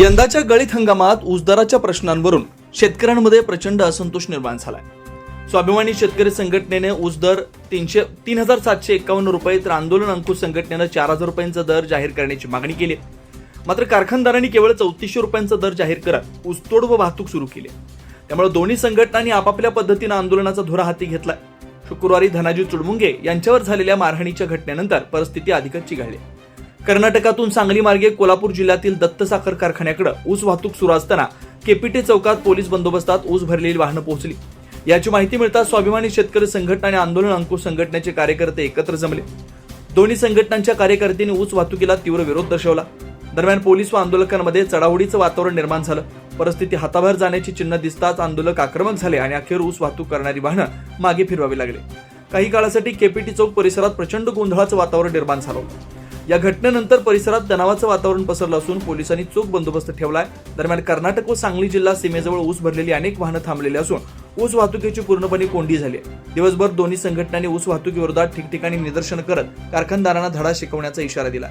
यंदाच्या गळीत हंगामात ऊसदाराच्या प्रश्नांवरून शेतकऱ्यांमध्ये प्रचंड असंतोष निर्माण झालाय. स्वाभिमानी शेतकरी संघटनेने ऊस दर तीनशे तीन हजार सातशे एकावन्न रुपये तर आंदोलन अंकुश संघटनेनं चार हजार रुपयांचा दर जाहीर करण्याची मागणी केली मात्र कारखानदारांनी केवळ चौतीसशे रुपयांचा दर जाहीर करत ऊसतोड व वाहतूक सुरू केली त्यामुळे दोन्ही संघटनांनी आपापल्या पद्धतीनं आंदोलनाचा धुरा हाती घेतलाय. शुक्रवारी धनाजी चुडमुंगे यांच्यावर झालेल्या मारहाणीच्या घटनेनंतर परिस्थिती अधिकच चिघळली कर्नाटकातून सांगली मार्गे कोल्हापूर जिल्ह्यातील दत्त साखर कारखान्याकडे ऊस वाहतूक सुरू असताना केपीटी चौकात पोलीस बंदोबस्तात ऊस भरलेली वाहनं पोहोचली. याची माहिती मिळताच स्वाभिमानी शेतकरी संघटना आणि आंदोलन अंकुश संघटनेचे कार्यकर्ते एकत्र जमले. दोन्ही संघटनांच्या कार्यकर्त्यांनी ऊस वाहतुकीला तीव्र विरोध दर्शवला. दरम्यान पोलीस व आंदोलकांमध्ये चढावडीचं वातावरण निर्माण झालं. परिस्थिती हाताबाहेर जाण्याची चिन्ह दिसताच आंदोलक आक्रमक झाले आणि अखेर ऊस वाहतूक करणारी वाहनं मागे फिरवावी लागले. काही काळासाठी केपीटी चौक परिसरात प्रचंड गोंधळाचं वातावरण निर्माण झालं होतं. या घटनेनंतर परिसरात तणावाचं वातावरण पसरलं असून पोलिसांनी चोख बंदोबस्त ठेवलाय. दरम्यान कर्नाटक व सांगली जिल्हा सीमेजवळ ऊस भरलेली अनेक वाहनं थांबलेली असून ऊस वाहतुकीची पूर्णपणे कोंडी झाली दिवसभर दोन्ही संघटनांनी ऊस वाहतुकीविरोधात ठिकठिकाणी निदर्शन करत कारखानदारांना धडा शिकवण्याचा इशारा दिला